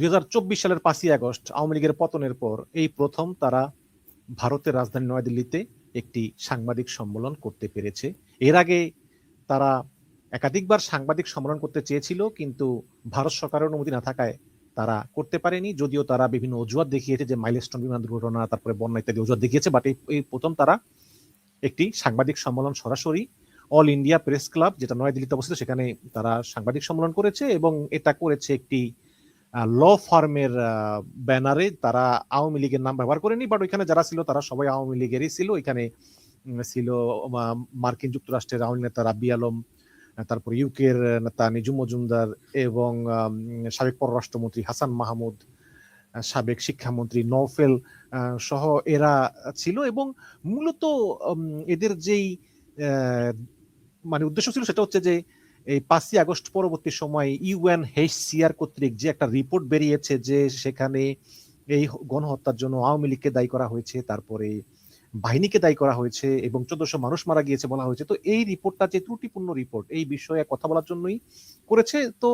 দুই হাজার চব্বিশ সালের পাঁচই আগস্ট আওয়ামী লীগের পতনের পর এই প্রথম তারা ভারতের রাজধানী নয়াদিল্লিতে একটি সাংবাদিক সম্মেলন করতে পেরেছে। এর আগে তারা একাধিকবার সাংবাদিক সম্মেলন করতে চেয়েছিল, কিন্তু ভারত সরকারের অনুমতি না থাকায় তারা করতে পারেনি। যদিও তারা বিভিন্ন অজুহাত দেখিয়েছে যে মাইলস্টোন বিমান দুর্ঘটনা, তারপরে বন্যা ইত্যাদি অজুহাত দেখিয়েছে বাট এই প্রথম তারা একটি সাংবাদিক সম্মেলন সরাসরি অল ইন্ডিয়া প্রেস ক্লাব, যেটা নয়াদিল্লিতে অবস্থিত, সেখানে তারা সাংবাদিক সম্মেলন করেছে এবং এটা করেছে একটি ল ফার্মের ব্যানারে তারা আওয়ামী লীগের নাম ব্যবহার করেনি বাট ওইখানে যারা ছিল তারা সবাই আওয়ামী লীগেরই ছিল। এখানে ছিল মার্কিন যুক্তরাষ্ট্রের আওয়ামী নেতা রাব্বি আলম তারপর ইউকের নেতা নিজুম মজুমদার এবং সাবেক পররাষ্ট্রমন্ত্রী হাসান মাহমুদ সাবেক শিক্ষামন্ত্রী নওফেল সহ এরা ছিল এবং মূলত এদের যেই মানে উদ্দেশ্য ছিল সেটা হচ্ছে যে এই পাঁচই আগস্ট পরবর্তী সময়ে ইউএন সিআর কর্তৃক যে একটা রিপোর্ট বেরিয়েছে যে সেখানে এই গণহত্যার জন্য আওয়ামী লীগকে দায়ী করা হয়েছে, তারপরে বাহিনীকে দায়ী করা হয়েছে এবং চোদ্দশো মানুষ মারা গিয়েছে বলা হয়েছে, তো এই রিপোর্টটা যে ত্রুটিপূর্ণ রিপোর্ট, এই বিষয়ে কথা বলার জন্যই করেছে। তো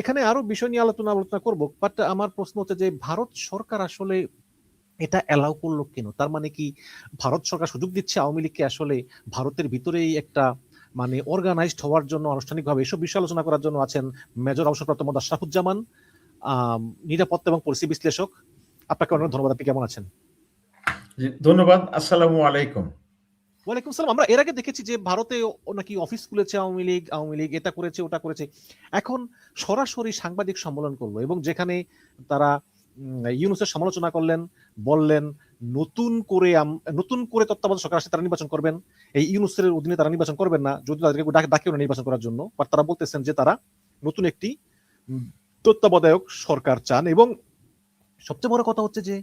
এখানে আরও বিষয় নিয়ে আলোচনা আলোচনা করব বাট আমার প্রশ্ন হচ্ছে যে ভারত সরকার আসলে এটা অ্যালাউ করল কেন? তার মানে কি ভারত সরকার সুযোগ দিচ্ছে আওয়ামী লীগকে আসলে ভারতের ভিতরেই একটা মানে অর্গানাইজড হওয়ার জন্য আনুষ্ঠানিকভাবে এসব বিষয় আলোচনা করার জন্য আছেন মেজর অবসরপ্রাপ্ত মোহাম্মদ আশরাফুজ্জামান নিরাপত্তা এবং পরিস্থিতি বিশ্লেষক। আপনাকে অনেক ধন্যবাদ। আপনি কেমন আছেন? ধন্যবাদ। আসসালামু আলাইকুম। ওয়ালাইকুম সালাম। আমরা এর আগে দেখেছি যে ভারতে নাকি অফিস খুলেছে আওয়ামী লীগ আওয়ামী লীগ এটা করেছে ওটা করেছে। এখন সরাসরি সাংবাদিক সম্মেলন করল এবং যেখানে তারা ইউনুসের সমালোচনা করলেন বললেন নতুন করে নতুন করে তত্ত্বাবধায়ক সরকার আসে তারা নির্বাচন করবেন। এই ইউনুসের অধীনে তারা নির্বাচন করবেন না যদি তাদেরকে ডাকেও নির্বাচন করার জন্য বাট তারা বলতেছেন যে তারা নতুন একটি তত্ত্বাবধায়ক সরকার চান। এবং সবচেয়ে বড় কথা হচ্ছে যে,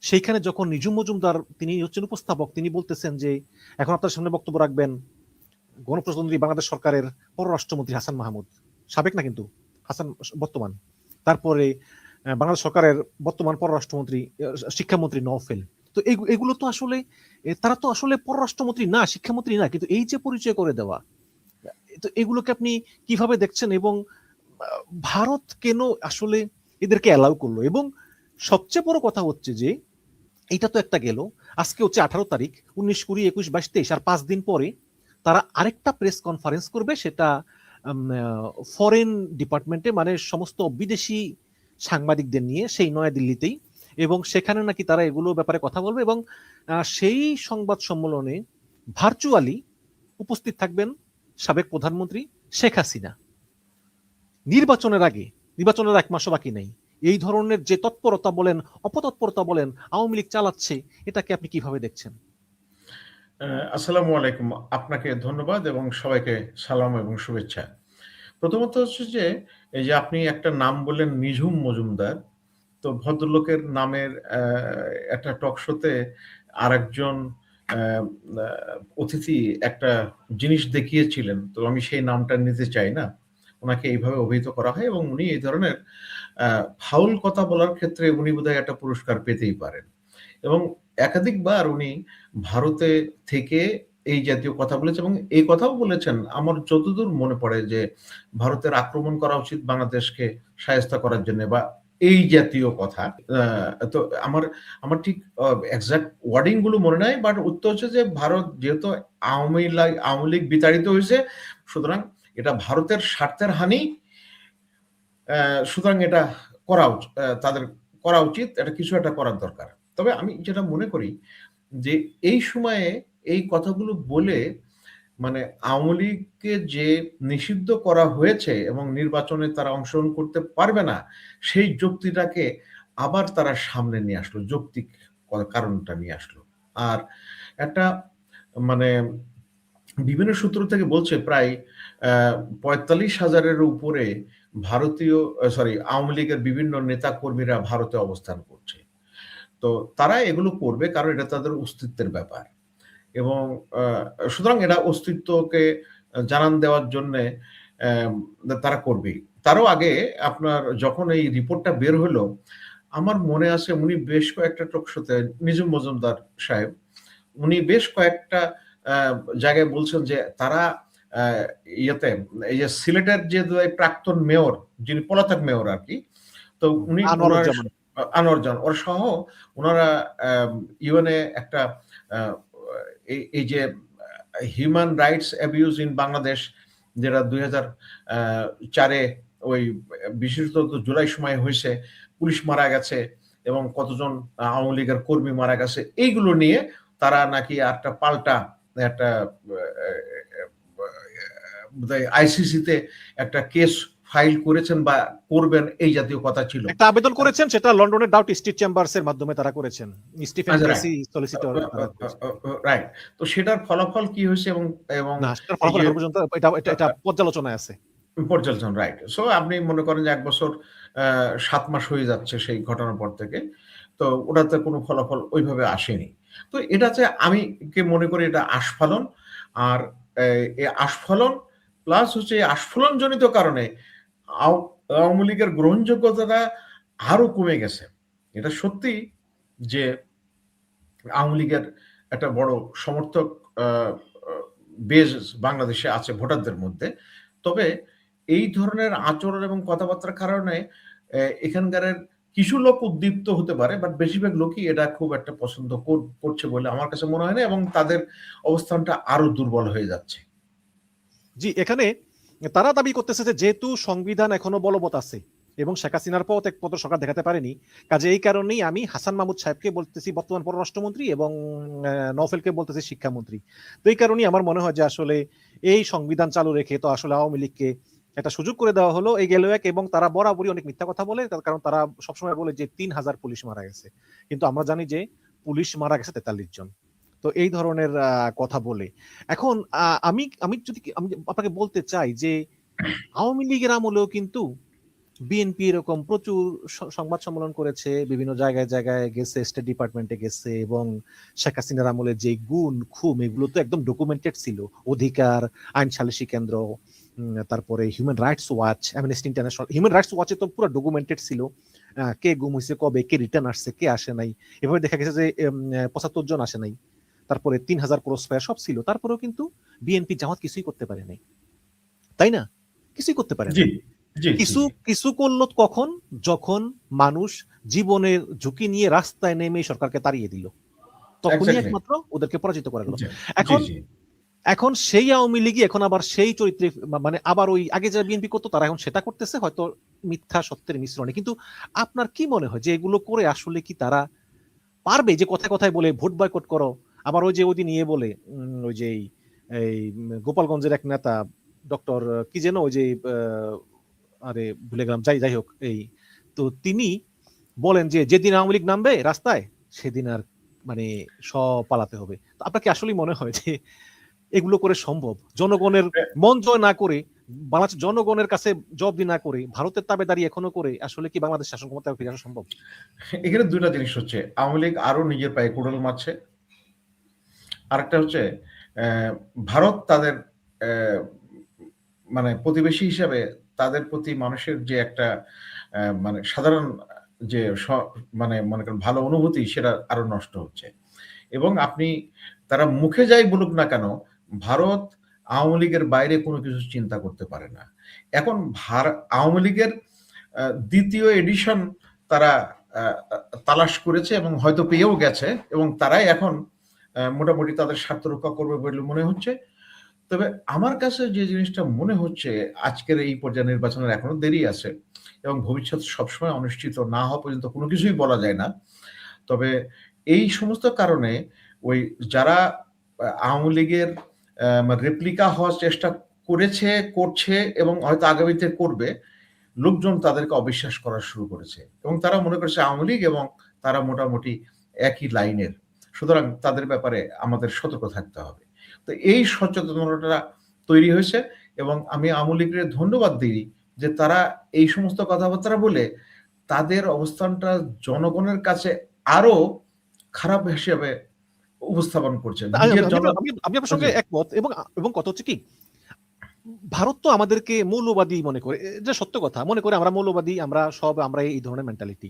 সেইখানে যখন নিজুম মজুমদার, তিনি হচ্ছেন উপস্থাপক, তিনি বলতেছেন যে, এখন আপনার সামনে বক্তব্য রাখবেন গণপ্রজাতন্ত্রী বাংলাদেশ সরকারের পররাষ্ট্রমন্ত্রী হাসান মাহমুদ। সাবেক না কিন্তু, হাসান বর্তমান। তারপরে বাংলাদেশ সরকারের বর্তমান পররাষ্ট্রমন্ত্রী শিক্ষামন্ত্রী নওফেল। তো এগুলো তো আসলে তারা তো আসলে পররাষ্ট্রমন্ত্রী না, শিক্ষামন্ত্রী না, কিন্তু এই যে পরিচয় করে দেওয়া, তো এগুলোকে আপনি কীভাবে দেখছেন এবং ভারত কেন আসলে এদেরকে অ্যালাউ করল? এবং সবচেয়ে বড় কথা হচ্ছে যে, এটা তো একটা গেল, আজকে হচ্ছে আঠারো তারিখ, উনিশ, কুড়ি, একুশ, বাইশ, তেইশ, আর পাঁচ দিন পরে তারা আরেকটা প্রেস কনফারেন্স করবে, সেটা ফরেন ডিপার্টমেন্টে মানে সমস্ত বিদেশি সাংবাদিকদের নিয়ে সেই নয়াদিল্লিতেই এবং সেখানে নাকি তারা এগুলো ব্যাপারে কথা বলবে এবং সেই সংবাদ সম্মেলনে ভার্চুয়ালি উপস্থিত থাকবেন সাবেক প্রধানমন্ত্রী শেখ হাসিনা। নির্বাচনের আগে, নির্বাচনের এক মাসও বাকি নেই। এই ধরনের যে তৎপরতা বলেন, অপতৎপরতা বলেন, আওয়ামী লীগ চালাচ্ছে, এটাকে আপনি কীভাবে দেখছেন? আসসালামু আলাইকুম। আপনাকে ধন্যবাদ এবং সবাইকে সালাম এবং শুভেচ্ছা। প্রথমত হচ্ছে যে, এই যে আপনি একটা নাম বললেন নিঝুম মজুমদার, তো ভদ্রলোকের নামের একটা টক শোতে আরেকজন অতিথি একটা জিনিস দেখিয়েছিলেন, তো আমি সেই নামটা নিতে চাই না। ওনাকে এইভাবে অভিহিত করা হয় এবং উনি এই ধরনের ফাউল কথা বলার ক্ষেত্রে উনি বোধহয় একটা পুরস্কার পেতেই পারেন। এবং একাধিকবার উনি ভারতে থেকে এই জাতীয় কথা বলেছে এবং এই কথাও বলেছেন। আমার যতদূর মনে পড়ে যে ভারতের আক্রমণ করা উচিত বাংলাদেশকে সায়স্তা করার জন্য বা এই জাতীয় কথা। তো আমার আমার ঠিক এক্সাক্ট ওয়ার্ডিংগুলো মনে নাই বাট উত্তর হচ্ছে যে ভারত যেহেতু আওয়ামী লীগ আওয়ামী লীগ বিতাড়িত হয়েছে, সুতরাং এটা ভারতের স্বার্থের হানি সুতরাং এটা করা উচিত তাদের করা উচিত, এটা কিছু একটা করার দরকার। তবে আমি যেটা মনে করি যে এই সময়ে এই কথাগুলো বলে মানে আওয়ামী লীগকে যে নিষিদ্ধ করা হয়েছে এবং নির্বাচনে তারা অংশগ্রহণ করতে পারবে না, সেই যুক্তিটাকে আবার তারা সামনে নিয়ে আসলো, যৌক্তিক কারণটা নিয়ে আসলো। আর একটা মানে বিভিন্ন সূত্র থেকে বলছে প্রায় পঁয়তাল্লিশ হাজারের উপরে ভারতীয় সরি আওয়ামী লীগের বিভিন্ন নেতা কর্মীরা ভারতে অবস্থান করছে। তো তারা এগুলো করবে কারণ এটা তাদের অস্তিত্বের ব্যাপার। এবং সুতরাং এটা অস্তিত্বকে জানান দেওয়ার জন্য তারা করবেই তারও আগে আপনার যখন এই রিপোর্টটা বের হলো আমার মনে আছে উনি বেশ কয়েকটা টকশোতে নিজুম মজুমদার সাহেব উনি বেশ কয়েকটা জায়গায় বলছেন যে তারা ইয়েতে এই যে সিলেটের যে প্রাক্তন মেয়র যিনি পলাতক মেয়র আর কি তো উনি আনোয়ারুজ্জামান আনোয়ারজান ওর সহ ওনারা ইউএনএ একটা আহ, এই- যে human rights abuse in Bangladesh যেটা দুই হাজার চারে ওই বিশেষত জুলাই সময় হয়েছে, পুলিশ মারা গেছে এবং কতজন আওয়ামী লীগের কর্মী মারা গেছে, এইগুলো নিয়ে তারা নাকি একটা পাল্টা একটা আইসিসিতে একটা কেস ফাইল করেছেন বা করবেন এই জাতীয় কথা ছিল। একটা আবেদন করেছেন সেটা লন্ডনের ডাউট স্ট্রিট চেম্বার্স এর মাধ্যমে তারা করেছেন। স্টিফেন আচ্ছা, ক্রেসি সলিসিটর রাইট তো সেটার ফলাফল কি হয়েছে এবং এবং না সেটার ফলাফল যে- পর্যন্ত এটা এটা এটা পর্যালোচনায় আছে। পর্যালোচনা রাইট সো আপনি মনে করেন যে এক বছর সাত মাস হয়ে যাচ্ছে সেই ঘটনার পর থেকে তো ওটাতে কোনো ফলাফল ওইভাবে আসেনি। তো এটা হচ্ছে আমি কে মনে করি এটা আস্ফালন আর এই আস্ফালন প্লাস হচ্ছে এই আস্ফালন জনিত কারণে আওয়ামী লীগের গ্রহণযোগ্যতাটা আরও কমে গেছে। এটা সত্যি যে আওয়ামী লীগের একটা বড় সমর্থক বেশ বাংলাদেশে আছে ভোটারদের মধ্যে। তবে এই ধরনের আচরণ এবং কথাবার্তার কারণে এখানকার কিছু লোক উদ্দীপ্ত হতে পারে, বাট বেশিরভাগ লোকই এটা খুব একটা পছন্দ কর- করছে বলে আমার কাছে মনে হয় না এবং তাদের অবস্থানটা আরও দুর্বল হয়ে যাচ্ছে। জি, এখানে তারা দাবি করতেছে যে যেহেতু সংবিধান এখনও বলবৎ আছে এবং শেখ হাসিনার পথ এক পত্র সরকার দেখাতে পারেনি কাজে এই কারণেই আমি হাসান মাহমুদ সাহেবকে বলতেছি বর্তমান পররাষ্ট্রমন্ত্রী এবং আহ, নওফেলকে বলতেছি শিক্ষামন্ত্রী। তো এই কারণেই আমার মনে হয় যে আসলে এই সংবিধান চালু রেখে তো আসলে আওয়ামী লীগকে একটা সুযোগ করে দেওয়া হলো এই গেল এক এবং তারা বরাবরই অনেক মিথ্যা কথা বলে তার কারণ তারা সবসময় বলে যে তিন হাজার পুলিশ মারা গেছে। কিন্তু আমরা জানি যে পুলিশ মারা গেছে তেতাল্লিশ জন। তো এই ধরনের কথা বলে। এখন আমি আমি যদি আমি আপনাকে বলতে চাই যে, আওয়ামী লীগের আমলেও কিন্তু বিএনপি এরকম প্রচুর সংবাদ সম্মেলন করেছে, বিভিন্ন জায়গায় জায়গায় গেছে স্টেট ডিপার্টমেন্টে গেছে এবং শেখ হাসিনার আমলে যে গুণ, খুম, এগুলো তো একদম ডকুমেন্টেড ছিল। অধিকার, আইন সালিসি কেন্দ্র তারপরে human rights watch Amnesty International human rights ওয়াচে তো পুরো ডকুমেন্টেড ছিল কে গুম হয়েছে কবে, কে রিটার্ন আসছে, কে আসে নাই। এভাবে দেখা গেছে যে পঁচাত্তর জন আসে নাই। তারপরে তিন হাজার ক্রস ফায়ার সব ছিল তারপরেও কিন্তু বিএনপি জামাত কিছুই করতে পারে নাই। তাই না? কিছুই করতে পারে কিছু কিছু করল কখন? যখন মানুষ জীবনের ঝুঁকি নিয়ে রাস্তায় নেমে সরকারকে তাড়িয়ে দিল। তখনই একমাত্র ওদেরকে পরাজিত করা গেল। এখন। এখন সেই আওয়ামী লীগই এখন আবার সেই চরিত্রে মানে আবার ওই আগে যা বিএনপি করতো তারা এখন সেটা করতেছে হয়তো মিথ্যা সত্যের মিশ্রণে। কিন্তু আপনার কি মনে হয় যে এগুলো করে আসলে কি তারা পারবে? যে কথায় কথায় বলে ভোট বয়কট করো আবার ওই যে ওই দিন ইয়ে বলে ওই যে এই- গোপালগঞ্জের এক নেতা, ডক্টর, কি যেন ওই যে আরে ভুলে গেলাম, যাই যাই হোক, এই, তো তিনি বলেন যে যেদিন আওয়ামী লীগ নামবে রাস্তায়, সেদিন আর মানে সব পালাতে হবে। তো আপনার কি আসলেই মনে হয় যে এগুলো করে সম্ভব? জনগণের মন জয় না করে বাংলাদেশ জনগণের কাছে জবাবদি না করে, ভারতের তাবে দাঁড়িয়ে এখনও করে, আসলে কি বাংলাদেশ শাসন ক্ষমতায় ফিরে আসা সম্ভব? এখানে দুইটা জিনিস হচ্ছে, আওয়ামী লীগ আরও নিজের পায়ে কুড়াল মারছে আরেকটা হচ্ছে ভারত তাদের মানে প্রতিবেশী হিসাবে তাদের প্রতি মানুষের যে একটা মানে সাধারণ যে মানে মনে করেন ভালো অনুভূতি সেটা আরও নষ্ট হচ্ছে। এবং আপনি, তারা মুখে যাই বলুক না কেন, ভারত আওয়ামী লীগের বাইরে কোনো কিছু চিন্তা করতে পারে না। এখন ভার- আওয়ামী লীগের দ্বিতীয় এডিশন তারা তালাশ করেছে এবং হয়তো পেয়েও গেছে এবং তারাই এখন মোটামুটি তাদের স্বার্থ রক্ষা করবে বলে মনে হচ্ছে। তবে আমার কাছে যে জিনিসটা মনে হচ্ছে, আজকের এই পর্যায়ে নির্বাচনের এখনও দেরি আছে এবং ভবিষ্যৎ সবসময় অনুষ্ঠিত না হওয়া পর্যন্ত কোনো কিছুই বলা যায় না। তবে এই সমস্ত কারণে ওই যারা আওয়ামী লীগের রেপ্লিকা হওয়ার চেষ্টা করেছে, করছে এবং হয়তো আগামীতে করবে, লোকজন তাদেরকে অবিশ্বাস করা শুরু করেছে এবং তারা মনে করছে আওয়ামী লীগ এবং তারা মোটামুটি একই লাইনের। সুতরাং তাদের ব্যাপারে আমাদের সতর্ক থাকতে হবে। তো এই সচেতনতা তৈরি হয়েছে এবং আমি আওয়ামী লীগের ধন্যবাদ দিই যে তারা এই সমস্ত কথাবার্তা বলে তাদের অবস্থানটা জনগণের কাছে আরও খারাপ হিসেবে উপস্থাপন করছে। আমি- আপনার সঙ্গে একমত এবং এবং কত হচ্ছে কি ভারত তো আমাদেরকে মৌলবাদী মনে করে যে সত্য কথা মনে করে আমরা মৌলবাদী আমরা সব আমরা এই ধরনের মেন্টালিটি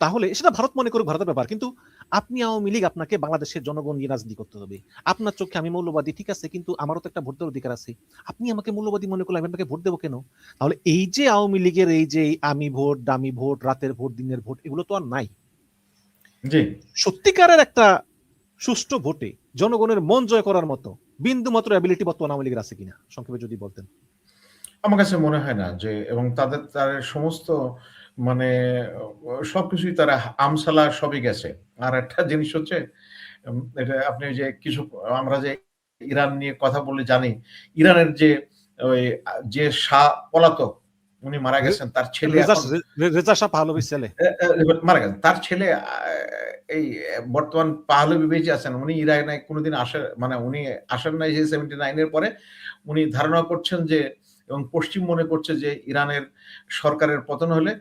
তাহলে সেটা ভারত মনে করুক ভারতের ব্যাপার। কিন্তু আপনি আওয়ামী লীগ আপনাকে বাংলাদেশের জনগণ নিয়ে রাজনীতি করতে হবে। আপনার চোখে আমি মৌলবাদী ঠিক আছে কিন্তু আমারও তো একটা ভোট দেওয়ার অধিকার আছে। আপনি আমাকে মৌলবাদী মনে করলে আমি আপনাকে ভোট দেবো কেন? তাহলে এই যে আওয়ামী লীগের এই যে আমি ভোট দামি ভোট রাতের ভোট দিনের ভোট এগুলো তো আর নাই। সত্যিকারের একটা সুষ্ঠু ভোটে জনগণের মন জয় করার মতো বিন্দু মাত্র অ্যাবিলিটি বর্তমান আওয়ামী লীগের আছে কিনা সংক্ষেপে যদি বলতেন। আমার কাছে মনে হয় না যে এবং তাদের তাদের সমস্ত মানে সবকিছুই তারা আমসালা সবই গেছে। আর একটা জিনিস হচ্ছে এটা আপনি যে কিছু আমরা যে ইরান নিয়ে কথা বলে জানি ইরানের যে ওই যে শাহ পলাতক উনি মারা গেছেন তার ছেলে রেজা শাহ পাহলবি ছেলে। মারা গেছেন। তার ছেলে এই বর্তমান পাহলবি বেঁচে আছেন। উনি ইরানে কোনোদিন আসে মানে উনি আসেন নাই যে সেভেন্টি নাইনের পরে। উনি ধারণা করছেন যে এবং পশ্চিম মনে করছে যে ইরানের সরকারের পতন হলে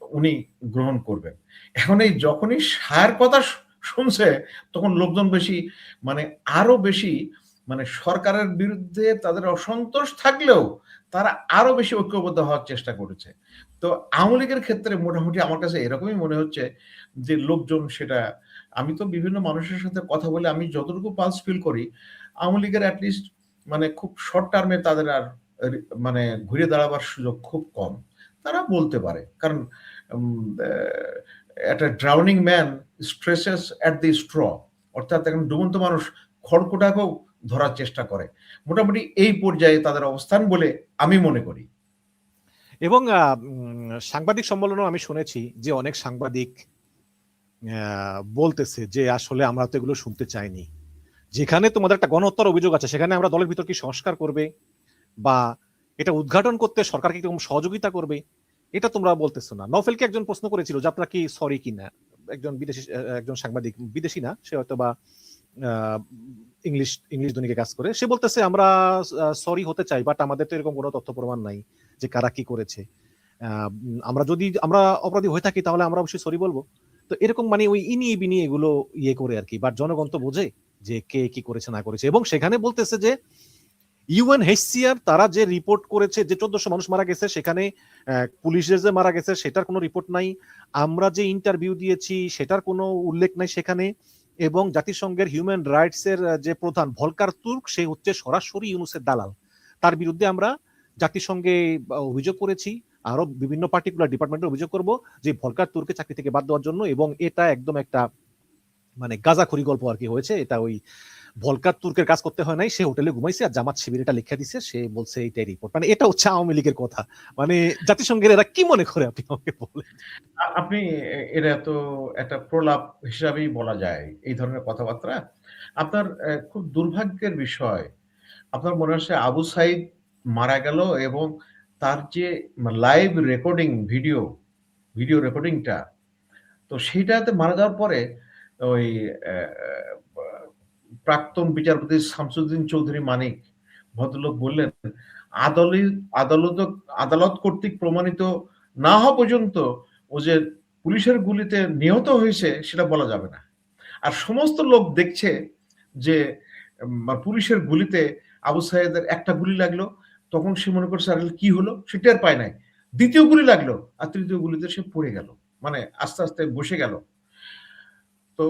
উনি- গ্রহণ করবেন। এখন এই যখনই সার কথা শুনছে, তখন লোকজন বেশি মানে আরও বেশি মানে সরকারের বিরুদ্ধে তাদের অসন্তোষ থাকলেও তারা আরও বেশি ঐক্যবদ্ধ হওয়ার চেষ্টা করেছে। তো আওয়ামী লীগের ক্ষেত্রে মোটামুটি আমার কাছে এরকমই মনে হচ্ছে যে লোকজন সেটা, আমি তো বিভিন্ন মানুষের সাথে কথা বলে আমি যতটুকু পালস ফিল করি, আওয়ামী লীগের অ্যাটলিস্ট মানে খুব শর্ট টার্মে তাদের আর মানে ঘুরে দাঁড়াবার সুযোগ খুব কম। তারা বলতে পারে, কারণ একটা drowning man stresses at the straw অর্থাৎ এখন ডুবন্ত মানুষ খড়কুটাকেও ধরার চেষ্টা করে। মোটামুটি এই পর্যায়ে তাদের অবস্থান বলে আমি মনে করি। এবং সাংবাদিক সম্মেলনেও আমি শুনেছি যে অনেক সাংবাদিক বলতেছে যে আসলে আমরা তো এগুলো শুনতে চাইনি। যেখানে তোমাদের একটা গণহত্যার অভিযোগ আছে, সেখানে আমরা দলের ভিতর কি সংস্কার করবে? বা এটা উদ্ঘাটন করতে সরকারকে কীরকম সহযোগিতা করবে? এটা তোমরা বলতেছো না। নফেলকে একজন প্রশ্ন করেছিল যে আপনারা কি সরি কিনা? একজন বিদেশি, একজন সাংবাদিক, বিদেশি না, সে হয়তো বা ইংলিশ ইংলিশ দৈনিকে কাজ করে। সে বলতেছে, আমরা সরি হতে চাই বাট আমাদের তো এরকম কোনো তথ্য প্রমাণ নাই যে কারা কি করেছে। আমরা যদি, আমরা অপরাধী হয়ে থাকি তাহলে আমরা অবশ্যই সরি বলব। তো এরকম মানে ওই ইনিয়ে বিনি এগুলো ইয়ে করে আর কি বাট জনগণ তো বোঝে যে কে কি করেছে, না করেছে। এবং সেখানে বলতেছে যে ইউএন হেসিআর তারা যে রিপোর্ট করেছে যে চোদ্দশো মানুষ মারা গেছে, সেখানে পুলিশের যে মারা গেছে, সেটার কোনো রিপোর্ট নাই। আমরা যে ইন্টারভিউ দিয়েছি, সেটার কোনো উল্লেখ নাই সেখানে। এবং জাতিসংঘের হিউম্যান রাইটস এর যে প্রধান ভলকার তুর্ক, সে হচ্ছে সরাসরি ইউনুসের দালাল। তার বিরুদ্ধে আমরা জাতিসংঘে অভিযোগ করেছি। আরও বিভিন্ন পার্টিকুলার ডিপার্টমেন্টে অভিযোগ করব যে ভলকার তুর্কে চাকরি থেকে বাদ দেওয়ার জন্য এবং এটা একদম একটা মানে গাজাখড়ি গল্প আর কি হয়েছে। এটা ওই ভলকার তুর্কের কাজ করতে হয় নাই, সে হোটেলে ঘুমাইছে আর জামাত শিবির এটা লিখে দিছে, সে বলছে এইটাই রিপোর্ট মানে এটা হচ্ছে আওয়ামী লীগের কথা। মানে জাতিসংঘের এরা কি মনে করে আপনি আমাকে বলেন? আপনি এটা তো একটা প্রলাপ হিসাবেই বলা যায় এই ধরনের কথাবার্তা। আপনার খুব দুর্ভাগ্যের বিষয়। আপনার মনে হচ্ছে আবু সাইদ মারা গেল এবং তার যে লাইভ রেকর্ডিং ভিডিও ভিডিও রেকর্ডিংটা তো সেইটাতে মারা যাওয়ার পরে ওই প্রাক্তন বিচারপতি শামসুদ্দিন চৌধুরী মানিক ভদ্রলোক বললেন আদালত আদালত কর্তৃক প্রমাণিত না হওয়া পর্যন্ত ও যে পুলিশের গুলিতে নিহত হয়েছে সেটা বলা যাবে না। আর সমস্ত লোক দেখছে যে পুলিশের গুলিতে আবু সাহেদের একটা গুলি লাগল, তখন সে মনে করছে, আর, কি হলো? সে টের পায় নাই। দ্বিতীয় গুলি লাগল, আর তৃতীয় গুলিতে সে পড়ে গেল। মানে আস্তে আস্তে বসে গেল। তো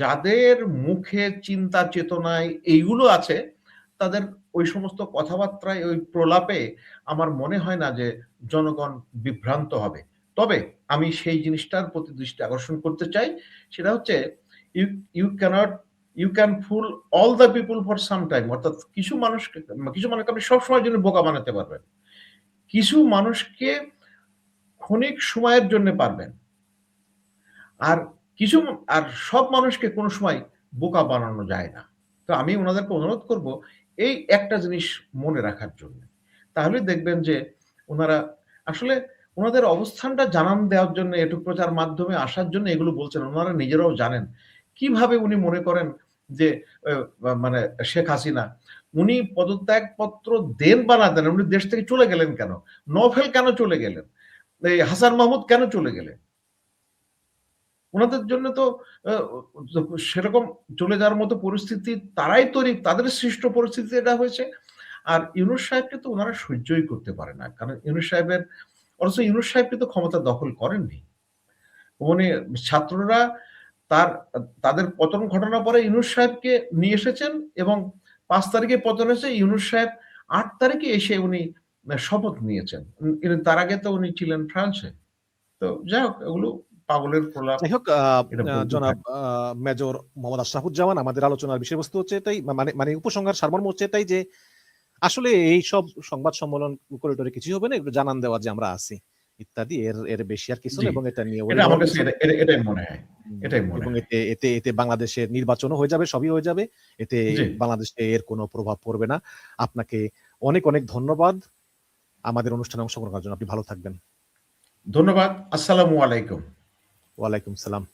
যাদের মুখে চিন্তা চেতনায় এইগুলো আছে, তাদের ওই সমস্ত কথাবার্তায়, ওই প্রলাপে আমার মনে হয় না যে জনগণ বিভ্রান্ত হবে। তবে আমি সেই জিনিসটার প্রতি দৃষ্টি আকর্ষণ করতে চাই, সেটা হচ্ছে you you can't you can fool all the people for some time অর্থাৎ কিছু মানুষকে কিছু মানুষকে আপনি সবসময়ের জন্য বোকা বানাতে পারবেন। কিছু মানুষকে ক্ষণিক সময়ের জন্য পারবেন। আর কিছু আর সব মানুষকে কোনো সময় বোকা বানানো যায় না। তো আমি ওনাদেরকে অনুরোধ করব এই একটা জিনিস মনে রাখার জন্য। তাহলে দেখবেন যে ওনারা আসলে ওনাদের অবস্থানটা জানান দেওয়ার জন্য এটু প্রচার মাধ্যমে আসার জন্য এগুলো বলছেন। ওনারা নিজেরাও জানেন। কীভাবে উনি মনে করেন যে মানে শেখ হাসিনা, উনি পদত্যাগ পত্র দেন বা না দেন, উনি দেশ থেকে চলে গেলেন কেন? নভেল কেন চলে গেলেন? এই হাসান মাহমুদ কেন চলে গেলেন? ওনাদের জন্য তো সেরকম চলে যাওয়ার মতো পরিস্থিতি তারাই তৈরি, তাদের সৃষ্ট পরিস্থিতি এটা হয়েছে। আর ইউনুস সাহেবকে তো ওনারা সহ্যই করতে পারে না, কারণ ইউনুস সাহেবের, অথচ ইউনুস সাহেব কিন্তু ক্ষমতা দখল করেননি। উনি ছাত্ররা তার, তাদের পতন ঘটনার পরে ইউনুস সাহেবকে নিয়ে এসেছেন এবং পাঁচ তারিখে পতন হয়েছে, ইউনুস সাহেব আট তারিখে এসে উনি শপথ নিয়েছেন। তার আগে তো উনি ছিলেন ফ্রান্সে। তো যাই হোক, এগুলো পাগলের প্রলাপ। যাই হোক জনাব মেজর মোহাম্মদ আশরাফুজ্জামান আমাদের আলোচনার বিষয়বস্তু হচ্ছে এটাই মানে মানে উপসংহার সারমর্ম হচ্ছে এটাই যে আসলে এই সব সংবাদ সম্মেলন করিডোরে কিছুই হবে না একটু জানান দেওয়া যে আমরা আছি ইত্যাদি এর এর বেশি আর কিছু এবং এটা নিয়ে এটাই মনে হয় এটাই মনে এবং এতে এতে এতে বাংলাদেশের নির্বাচনও হয়ে যাবে সবই হয়ে যাবে এতে বাংলাদেশে এর কোনো প্রভাব পড়বে না। আপনাকে অনেক অনেক ধন্যবাদ আমাদের অনুষ্ঠানে অংশগ্রহণ করার জন্য আপনি ভালো থাকবেন। ধন্যবাদ আসসালামু আলাইকুম। ওয়ালাইকুম সালাম।